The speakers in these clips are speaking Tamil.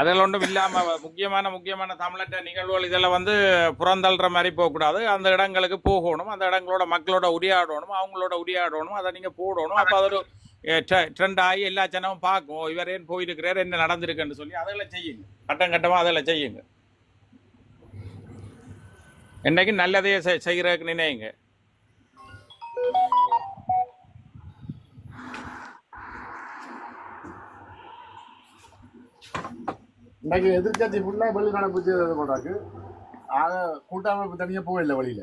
அதில் ஒன்றும் இல்லாமல் முக்கியமான முக்கியமான தமிழற்ற நிகழ்வுகள் இதெல்லாம் வந்து புறந்தள்ளுற மாதிரி போகக்கூடாது. அந்த இடங்களுக்கு போகணும். அந்த இடங்களோட மக்களோட உரையாடணும். அவங்களோட உரையாடணும். அதை நீங்கள் போடணும். அப்போ அது ஒரு ட்ரெண்ட் ஆகி எல்லா ஜனமும் பார்க்கும். இவர் ஏன் போயிருக்கிறார்? என்ன நடந்திருக்குன்னு சொல்லி அதெல்லாம் செய்யுங்க. கட்டம் கட்டமாக அதெல்லாம் செய்யுங்க. என்னைக்கு நல்லதையே செய்கிறதுக்கு நினைங்க இன்னைக்கு எதிர்கட்சி ஃபுல்லா வெளிநடப்பு செய்தது போட்டாக்கு. ஆக கூட்டமைப்பு தனியா போகல வழியில.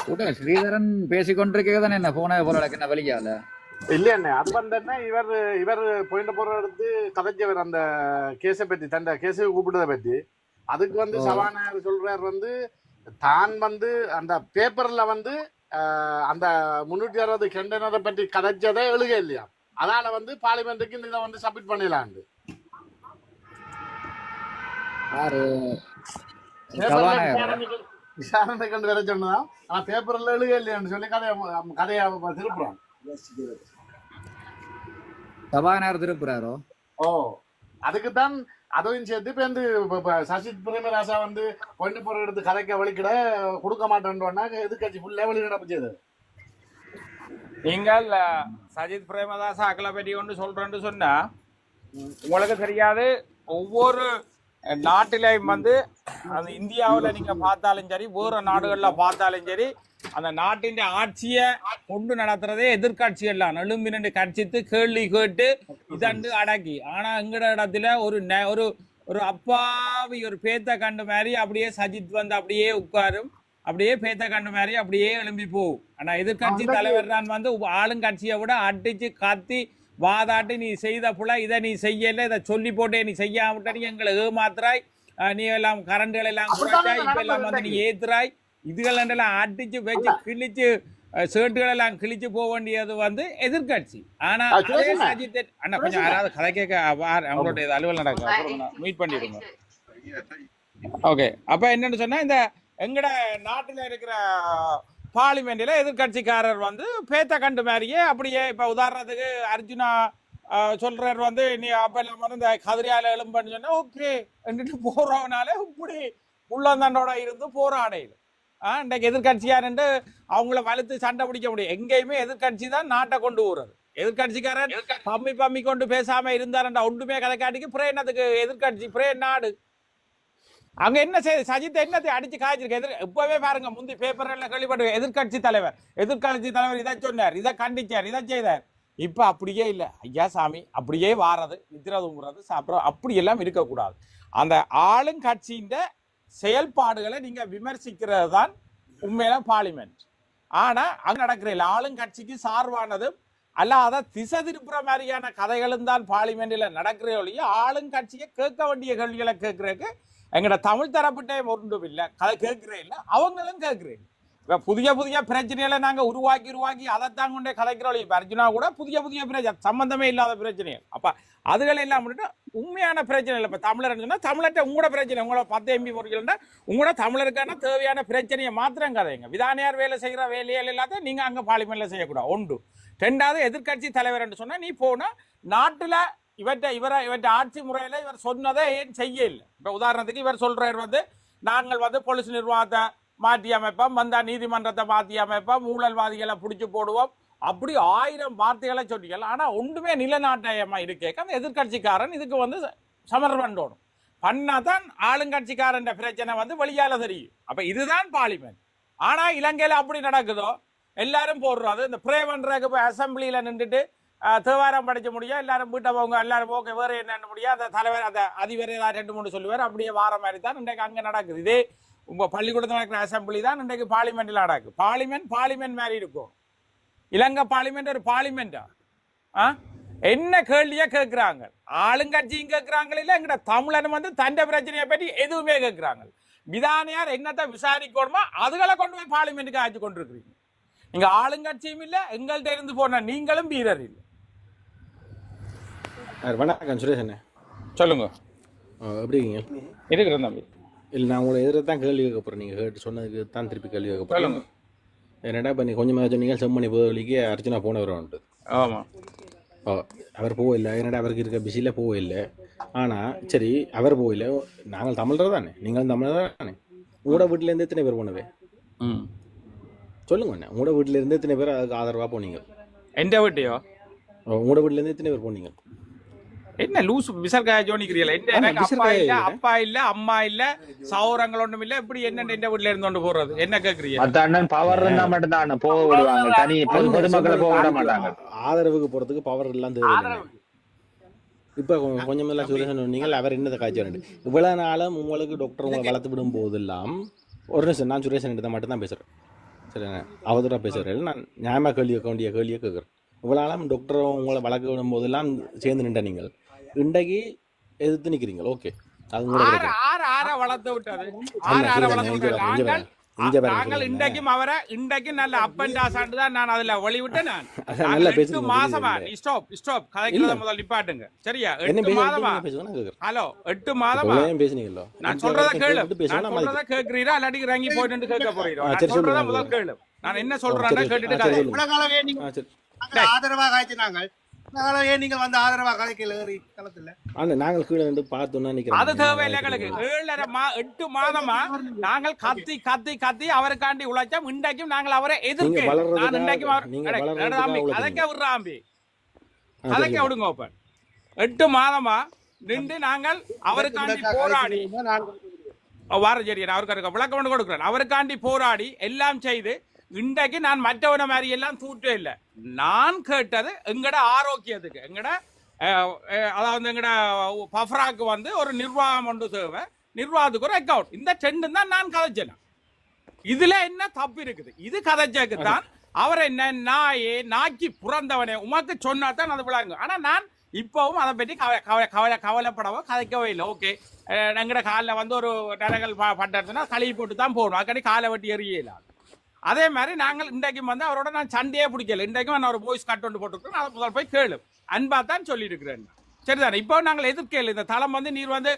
கூட்டம் ஸ்ரீதரன் பேசிக்கொண்டிருக்கே தானே என்ன போன போல என்ன வழியால இல்ல என்ன அது வந்து என்ன இவர் இவர் போயிட்டு போற எடுத்து கதைச்சவர் அந்த கேஸை பத்தி தண்ட கேஸை கூப்பிட்டதை பத்தி. அதுக்கு வந்து. சபாநாயகர் சொல்றார் வந்து தான் வந்து அந்த பேப்பர்ல வந்து அந்த முன்னூற்றி அறுபது கண்டனரை பற்றி கதைச்சதை எழுக இல்லையா? அதனால வந்து பார்லிமெண்ட்டுக்கு இந்த இதை வந்து சப்மிட் பண்ணிடலாண்டு. விசாரணை கண்டு வர சொன்னதான் ஆனா பேப்பர்ல எழுக இல்லையான்னு சொல்லி கதையை கதையை திருப்புறான். சபாநாயகர் திருப்புறாரோ? ஓ அதுக்கு தான் அதையும் சேர்த்து இப்போ வந்து இப்ப- சசித் பிரேமராசா வந்து பொண்ணு போற எடுத்து கதைக்க வலிக்கிட கொடுக்க மாட்டேன்றோன்னா எதிர்கட்சி ஃபுல்லாக வெளி நடப்பு செய்யுது நீங்கள் சஜித் பிரேமதாஸ் அக்கலை பற்றி ஒன்று சொல்கிறேன்னு சொன்னா உங்களுக்கு தெரியாது ஒவ்வொரு நாட்டிலையும் வந்து அந்த இந்தியாவில் நீங்கள் பார்த்தாலும் சரி வேறு நாடுகளில் பார்த்தாலும் சரி அந்த நாட்டின் ஆட்சியை கொண்டு நடத்துறதே எதிர்கட்சியெல்லாம் நெழும்பி நின்று கட்சித்து கேள்வி கேட்டு இதண்டு அடக்கி. ஆனால் எங்கட இடத்துல ஒரு ஒரு ஒரு அப்பாவி ஒரு பேத்த கண்டு மாதிரி அப்படியே சஜித் வந்து அப்படியே உட்காரும். அப்படியே பேத்த கண்டு மாதிரி அப்படியே எழும்பி போகும். ஆனா எதிர்கட்சி தலைவர் தான் வந்து ஆளுங்கட்சியை விட அடிச்சு கத்தி வாதாட்டி நீ செய்த புல இதை நீ செய்யல இதை சொல்லி போட்டே நீ செய்யாமட்ட நீ எங்களை ஏமாத்துறாய். நீ எல்லாம் கரண்டுகள் எல்லாம் குறைச்சாய். இப்ப எல்லாம் வந்து நீ ஏத்துறாய். இதுகள் எல்லாம் அடிச்சு வச்சு கிழிச்சு எல்லாம் கிழிச்சு போக வேண்டியது வந்து எதிர்கட்சி ஆனா அது பேசுங்க. சஜித் அண்ணா கொஞ்சம் யாராவது கதை கேட்க வா- அவங்களோட இது அலுவல் நடக்கும் மீட் பண்ணிடுங்க. ஓகே. அப்ப என்னன்னு சொன்னா இந்த எங்கட நாட்டுல இருக்கிற பார்லிமெண்ட்ல எதிர்க்கட்சிக்காரர் வந்து பேத்த கண்டு மாதிரியே அப்படியே இப்ப உதாரணத்துக்கு அர்ஜுனா ஆஹ், சொல்றார் வந்து நீ அப்ப எல்லாம் வந்து இந்த கதிரியால எழும்பன்னு சொன்னா ஓகே. போறவனால இப்படி உள்ளந்தாண்டோட இருந்து போராடையில் இன்றைக்கு எதிர்கட்சியாருன்ட்டு அவங்கள வலுத்து சண்டை பிடிக்க முடியும். எங்கேயுமே எதிர்க்கட்சி தான் நாட்டை கொண்டு போறது எதிர்க்கட்சிக்காரன் பம்மி பம்மி கொண்டு பேசாம இருந்தாருண்டா ஒன்றுமே கதை காட்டிக்கு பிரே என்னதுக்கு எதிர்க்கட்சி பிரே நாடு. அங்க என்ன செய்ய சஜித் என்னத்தை அடிச்சு காய்ச்சிருக்கு? எதிர் இப்பவே பாருங்க முந்தி பேப்பர்ல கேள்விப்பட்டு எதிர்க்கட்சி தலைவர். எதிர்க்கட்சி தலைவர் இதை சொன்னார் இதை கண்டிச்சார் இதை செய்தார். இப்ப அப்படியே இல்ல. ஐயா சாமி அப்படியே வாரது நித்திர தூங்குறது சாப்பிட்றது அப்படி எல்லாம் இருக்கக்கூடாது. அந்த ஆளுங்கட்சியின் செயல்பாடுகளை நீங்கள் விமர்சிக்கிறது தான் உண்மையில பார்லிமெண்ட் ஆனால் அது நடக்கிற இல்லை. ஆளுங்கட்சிக்கு சார்பானதும் அல்லாத திசை திருப்புற மாதிரியான கதைகளும் தான் பார்லிமெண்ட்டில் நடக்கிற ஒழிய ஆளுங்கட்சியை கேட்க வேண்டிய கேள்விகளை கேட்குறதுக்கு எங்களோட தமிழ் தரப்பிட்டே ஒன்றும் இல்லை. கதை கேட்கிறே இல்லை. அவங்களும் கேட்குறேன் இப்போ புதிய புதிய பிரச்சனைகளை நாங்கள் உருவாக்கி உருவாக்கி அதைத்தான் கொண்டே கலைக்கிறோம். இப்போ அர்ஜுனா கூட புதிய புதிய பிரச்சனை சம்மந்தமே இல்லாத பிரச்சனைகள் அப்போ அதுகளை எல்லாம் விட்டுட்டு உண்மையான பிரச்சனை இல்லை இப்ப தமிழர் தமிழர்கிட்ட உங்களோட பிரச்சனை உங்களோட பத்து எம்பி பொருட்கள்னா உங்களோட தமிழருக்கான தேவையான பிரச்சனையை மாத்திரம் கதைங்க. விதானியார் வேலை செய்கிற வேலைகள் எல்லாத்தையும் நீங்கள் அங்கே பார்லிமெண்ட்ல செய்யக்கூடாது. ஒன்று. ரெண்டாவது எதிர்க்கட்சி தலைவர் என்று நீ போனால் நாட்டில் இவற்றை இவரை இவற்றை ஆட்சி முறையில் இவர் சொன்னதை ஏன் செய்ய இல்லை உதாரணத்துக்கு இவர் சொல்கிறவர் வந்து நாங்கள் வந்து போலீஸ் நிர்வாகத்தை மாற்றி அமைப்போம் வந்தால் நீதிமன்றத்தை மாற்றி அமைப்போம் ஊழல்வாதிகளை பிடிச்சி போடுவோம். அப்படி ஆயிரம் வார்த்தைகளை சொன்னீங்க ஆனால் ஒன்றுமே நிலநாட்டயமாக இருக்கேக்க அந்த எதிர்க்கட்சிக்காரன் இதுக்கு வந்து சமர் பண்ணணும் பண்ணாதான் ஆளுங்கட்சிக்காரன் பிரச்சனை வந்து வெளியால தெரியும். அப்போ இதுதான் பார்லிமெண்ட் ஆனால் இலங்கையில் அப்படி நடக்குதோ? எல்லாரும் போடுறது. இந்த ப்ரே இப்போ அசம்பிளியில் நின்றுட்டு தேவாரம் படிக்க முடியும் எல்லாரும் வீட்டை போங்க எல்லாரும் ஓகே வேறு என்ன முடியும் அந்த தலைவர் அந்த அதிபர் ஏதாவது ரெண்டு மூணு சொல்லுவார். அப்படியே வார மாதிரி தான் இன்றைக்கு அங்கே நடக்குது. இதே உங்க பள்ளிக்கூடத்தில் நடக்கிற அசம்பிளி தான் இன்றைக்கு பார்லிமெண்ட்ல நடக்குது பார்லிமெண்ட் பார்லிமெண்ட் மாதிரி இருக்கும். இலங்கை பார்லிமெண்ட் ஒரு பார்லிமெண்டா ஆ? என்ன கேள்வியா கேட்கிறாங்க. ஆளுங்கட்சியும் கேட்கிறாங்க இல்ல எங்கட தமிழன் வந்து தண்ட பிரச்சனையை பற்றி எதுவுமே கேட்கிறாங்க. விதானியார் என்னத்தை விசாரிக்கணுமோ அதுகளை கொண்டு போய் பார்லிமெண்ட்டுக்கு ஆச்சு கொண்டிருக்கிறீங்க. நீங்க ஆளுங்கட்சியும் இல்ல எங்கள்கிட்ட இருந்து போன நீங்களும் வீரர் இல்லை. வணக்கம் சுரேஷ் சொல்லுங்க. எப்படி இருக்கீங்க? இருக்கிறேன் தம்பி. இல்லை நான் உங்களை எதிர தான் கேள்வி கேட்க போகிறேன் நீங்கள் கேட்டு சொன்னதுக்கு தான் திருப்பி கேள்வி கேட்க போகிறேன் என்னடா இப்போ நீ கொஞ்சமாக சொன்னீங்க செம்மணி போதலிக்கு அர்ச்சனா போனவரும்ட்டு ஆமா. ஓ அவர் போகல என்னடா அவருக்கு இருக்க பிஸியில் போகல ஆனால் சரி அவர் போகல நாங்கள் தமிழர் தானே? நீங்கள் தமிழர் தானே? உங்களோட வீட்டிலேருந்து எத்தனை பேர் போனவே ம். சொல்லுங்க அண்ணே. உங்களோட வீட்டிலேருந்து எத்தனை பேர் அதுக்கு ஆதரவாக போனீங்க? எந்த வீட்டையோ? உங்களோட வீட்டிலேருந்து எத்தனை பேர் போனீங்க? என்ன லூஸ் விசர்காய ஜோனிக்கிறீங்களா என்ன அப்பா இல்ல. அப்பா இல்ல அம்மா இல்ல சௌரங்கள் ஒண்ணும் இல்ல இப்படி என்ன எந்த வீட்டுல இருந்து கொண்டு போறது? என்ன கேக்குறீங்க? மத்த அண்ணன் பவர் இருந்தா மட்டும்தான் அண்ணன் போக விடுவாங்க. தனி பொது பொதுமக்களை போக விட மாட்டாங்க. ஆதரவுக்கு போகிறதுக்கு பவர் எல்லாம் தேவை இப்போ கொஞ்சம் எல்லாம் சுரேஷன் சொன்னீங்க அவர் என்னதை காய்ச்சி வரண்டு இவ்வளோ நாளும் உங்களுக்கு டாக்டர் உங்களை வளர்த்து விடும் போதெல்லாம் ஒரு நிமிஷம் நான் சுரேஷன் கிட்ட மட்டும் தான் பேசுகிறேன் சரிண்ணே அவதூறாக பேசுகிறேன் நான் நியாயமாக கேள்வி கேட்க வேண்டிய கேள்வியை கேட்குறேன். இவ்வளோ நாளும் டாக்டர் உங்களை வளர்க்க விடும் போதெல்லாம் சேர்ந்து நின்ற நீங்கள். இன்றைக்கு எதிர்த்து நிற்கிறீங்க ஓகே நாங்கள். இன்றைக்கும் அவரை இன்றைக்கும் நல்ல அப் அண்ட் டாஸ் தான் நான் அதுல நான். எட்டு பேசுங்க, மாசமா புரியுது. ஸ்டாப் ஸ்டாப் கதைக்கிறத இல்ல. முதல் நிப்பாட்டுங்க. சரியா? எட்டு மாதமா? ஹலோ எட்டு மாதமா? பேசுனீங்களோ நான் சொல்றத கேளு. நான் நான் சொல்றத கேக்குறீரா இல்லாட்டி இறங்கி போயிட்டு கேட்க போறீரோ? சொல்றத சொல்லுங்க. முதல் கேளு. நான் என்ன சொல்றேன்னா. கேட்டுட்டு ஆ, சரி, கதை. சொல்லுங்க. இவ்வளவு காலம் ஏன் நீங்க ஆ, சரி. நாங்கள் ஆதரவா காய்ச்சி நாங்கள். நாங்களும் ஏன் நீங்கள் வந்து ஆதரவா கலைக்கல ஏறி களத்துல? ஆனா நாங்கள் கீழே நின்று பார்த்தோம்னா நிக்கிறோம் அது தேவையில்லை எங்களுக்கு. ஏழரை மா எட்டு மாதமா நாங்கள் கத்தி கத்தி கத்தி அவருக்காண்டி உழைச்சோம். இன்றைக்கும் நாங்கள் அவரை எதிர்க்க நான் இன்றைக்கும் அவர். கதைக்க விடுறாம்பி. கதைக்க விடுங்க எட்டு மாதமா நின்று நாங்கள் அவருக்காண்டி போராடி வார சரி நான் அவருக்கு விளக்கம் கொண்டு கொடுக்குறேன். அவருக்காண்டி போராடி எல்லாம் செய்து இன்றைக்கு நான் மற்றவன மாதிரி எல்லாம் தூட்டே இல்லை. நான் கேட்டது எங்கட ஆரோக்கியத்துக்கு எங்கட அதாவது எங்கட பஃப்ராக்கு வந்து ஒரு நிர்வாகம் ஒன்று தேவை நிர்வாகத்துக்கு ஒரு அக்கௌண்ட் இந்த ட்ரெண்டு தான் நான் கதைச்சேன். இதுல என்ன தப்பு இருக்குது? இது கதைச்சாக்கு தான் அவர் என்ன நாயே நாக்கி புறந்தவனே உமக்கு சொன்னா தான் அது விளாங்க ஆனா நான் இப்பவும் அதை பற்றி கவலை கவலை கவலை கவலைப்படவோ கதைக்கவே இல்லை. ஓகே. எங்கட காலில் வந்து ஒரு நரங்கள் பட்டதுன்னா கழுவி போட்டு தான் போகணும் அக்கடி காலை வெட்டி எறியலாம் அதே மாதிரி நாங்கள் இன்றைக்கும் வந்து அவரோட நான் சண்டையே பிடிக்கல. இன்றைக்கும் நான் ஒரு வாய்ஸ் கட் ஒன்று போட்டுருக்கேன் அதை முதல் போய் கேளு. அன்பா தான் சொல்லியிருக்கிறேன் சரிதானே? இப்போ நாங்கள் எதிர்க்கல இந்த தளம் வந்து நீர் வந்து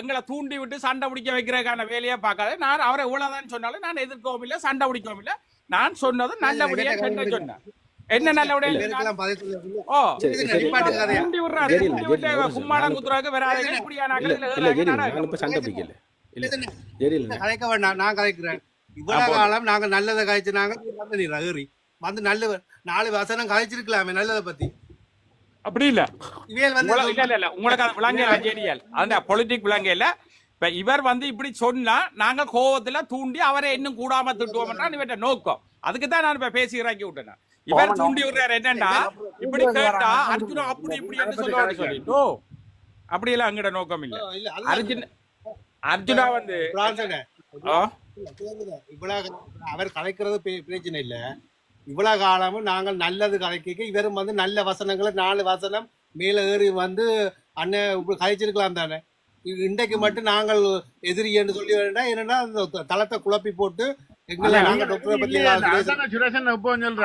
எங்களை தூண்டி விட்டு சண்டை பிடிக்க வைக்கிறதுக்கான வேலையை பார்க்காத. நான் அவரை இவ்வளவுதான் சொன்னாலும் நான் எதிர்க்கவும் இல்லை சண்டை பிடிக்கவும் இல்லை. நான் சொன்னது நல்லபடியா சென்ற சொன்னேன் என்ன நல்லபடியா சொன்னேன்? பேருக்கெல்லாம் பதில் சொல்ல ஓ? தூண்டி விடுறாரு. நான் குத்துறாங்க வராதுங்க இப்படியான சண்டை பிடிக்கல. இல்ல நான் கலைக்கிறேன். இவ்வளவு காலம் நாங்க நல்லதை கழிச்சு நாங்க வந்து நீ ரகுரி வந்து நல்ல நாலு வசனம் கழிச்சிருக்கலாமே நல்லதை பத்தி. அப்படி இல்ல. இவையல் வந்து இல்ல இல்ல இல்ல. உங்களுக்கு அது விளங்கல ஜேடிஎல் அந்த பொலிட்டிக் விளங்கல இப்ப இவர் வந்து இப்படி சொன்னா நாங்க கோவத்துல தூண்டி அவரை இன்னும் கூடாம திட்டுவோம்னா இவற்ற நோக்கம். அதுக்கு தான் நான் இப்ப பேசி இறக்கி விட்டேன். இவர் தூண்டி விடுறாரு என்னன்னா இப்படி கேட்டா அர்ஜுனா அப்படி இப்படி என்று சொல்லுவாரு சொல்லி நோ அப்படி எல்லாம் அங்கட நோக்கம் இல்ல. இல்ல அர்ஜுன் அர்ஜுனா வந்து இவ்வளவு அவர் கலைக்கிறது பிரச்சனை இல்ல. இவ்வளவு காலமும் நாங்கள் நல்லது கலைக்க இவரும் வந்து நல்ல வசனங்களை நாலு வசனம் மேல ஏறி வந்து அண்ணன் இப்படி கழிச்சிருக்கலாம் தானே. இன்றைக்கு மட்டும் நாங்கள் எதிரி என்று சொல்லி வேண்டாம் என்னன்னா அந்த த- தளத்தை குழப்பி போட்டு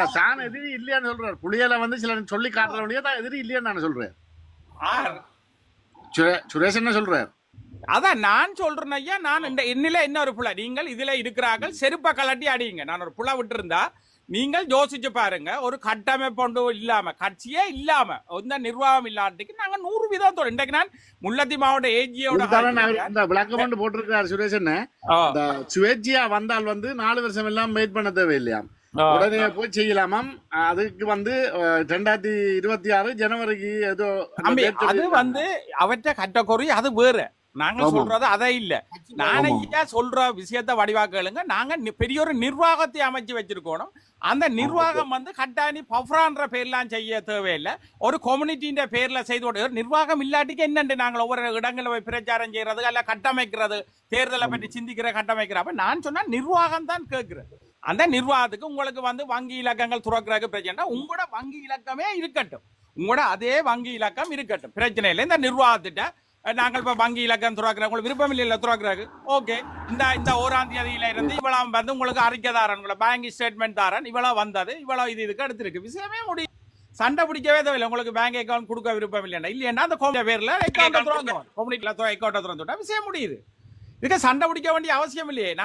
தான் எதிரி இல்லையான்னு சொல்றாரு. புளியல வந்து சில சொல்லி காட்டுறவனையே தான் எதிரி இல்லையான்னு நான் சொல்றேன் சுரேஷ் என்ன சொல்றாரு? அதான் நான் சொல்றேன் ஐயா நான் இந்த என்னில என்ன ஒரு புள்ள நீங்கள் இதுல இருக்கிறார்கள் செருப்ப கலட்டி அடியுங்க. நான் ஒரு புள்ள விட்டு இருந்தா நீங்கள் யோசிச்சு பாருங்க ஒரு கட்டமைப்பு ஒன்று இல்லாம கட்சியே இல்லாம இந்த நிர்வாகம் இல்லாட்டிக்கு நாங்க நூறு வீதம் தோணும் இன்றைக்கு நான் முல்லத்தி மாவட்ட ஏஜியோட விளக்கம் போட்டிருக்காரு சுரேஷன் சுவேட்சியா வந்தால் வந்து நாலு வருஷம் எல்லாம் வெயிட் பண்ண தேவையில்லையாம் உடனே போய் செய்யலாமாம் அதுக்கு வந்து ரெண்டாயிரத்தி இருபத்தி ஆறு ஜனவரிக்கு ஏதோ அது. வந்து அவற்றை கட்டக்குறி அது வேற. நாங்க. சொல்றது அதே இல்ல. நானே சொல்ற விஷயத்த வடிவா கேளுங்க நாங்க பெரிய ஒரு நிர்வாகத்தை அமைச்சு வச்சிருக்கோம் அந்த நிர்வாகம் வந்து கட்டாணி பஃப்ரான்ற பேர்லாம் செய்ய தேவையில்லை. ஒரு கம்யூனிட்டின்ற பேர்ல செய்து ஒரு நிர்வாகம் இல்லாட்டிக்கு என்னண்டு நாங்கள் ஒவ்வொரு இடங்களில் போய் பிரச்சாரம் செய்யறது அல்ல கட்டமைக்கிறது தேர்தலை பற்றி சிந்திக்கிற கட்டமைக்கிற. அப்ப நான் சொன்னா நிர்வாகம் தான் கேட்கிறேன் அந்த நிர்வாகத்துக்கு உங்களுக்கு வந்து வங்கி இலக்கங்கள் துறக்கிறதுக்கு பிரச்சனை உங்களோட வங்கி இலக்கமே இருக்கட்டும். உங்களோட அதே வங்கி இலக்கம் இருக்கட்டும். பிரச்சனை இல்லை. இந்த நிர்வாகத்திட்ட நாங்கள் இப்ப வங்கி இலக்கம் துறக்கிறோம் உங்களுக்கு விருப்பம் இல்லை துறக்கிறாங்க ஓகே இந்த இந்த ஓராம் தேதியில இருந்து இவ்வளவு வந்து உங்களுக்கு அறிக்கை தாரன் உங்களை பேங்க் ஸ்டேட்மெண்ட் தாரன் இவ்வளவு வந்தது இவ்வளவு இது இதுக்கு எடுத்திருக்கு. விஷயமே முடியும் சண்டை பிடிக்கவே தேவையில்லை. உங்களுக்கு பேங்க் அக்கௌண்ட் கொடுக்க விருப்பம் இல்லைன்னா. இல்லைன்னா அந்த கோமிட்டி பேர்ல அக்கௌண்ட் திறந்து கோமிட்டில அக்கௌண்ட் திறந்து விட்டா விஷயம் முடியுது. இதுக்கு சண்டை பிடிக்க வேண்டிய அவசியம் இல்லையே. நான்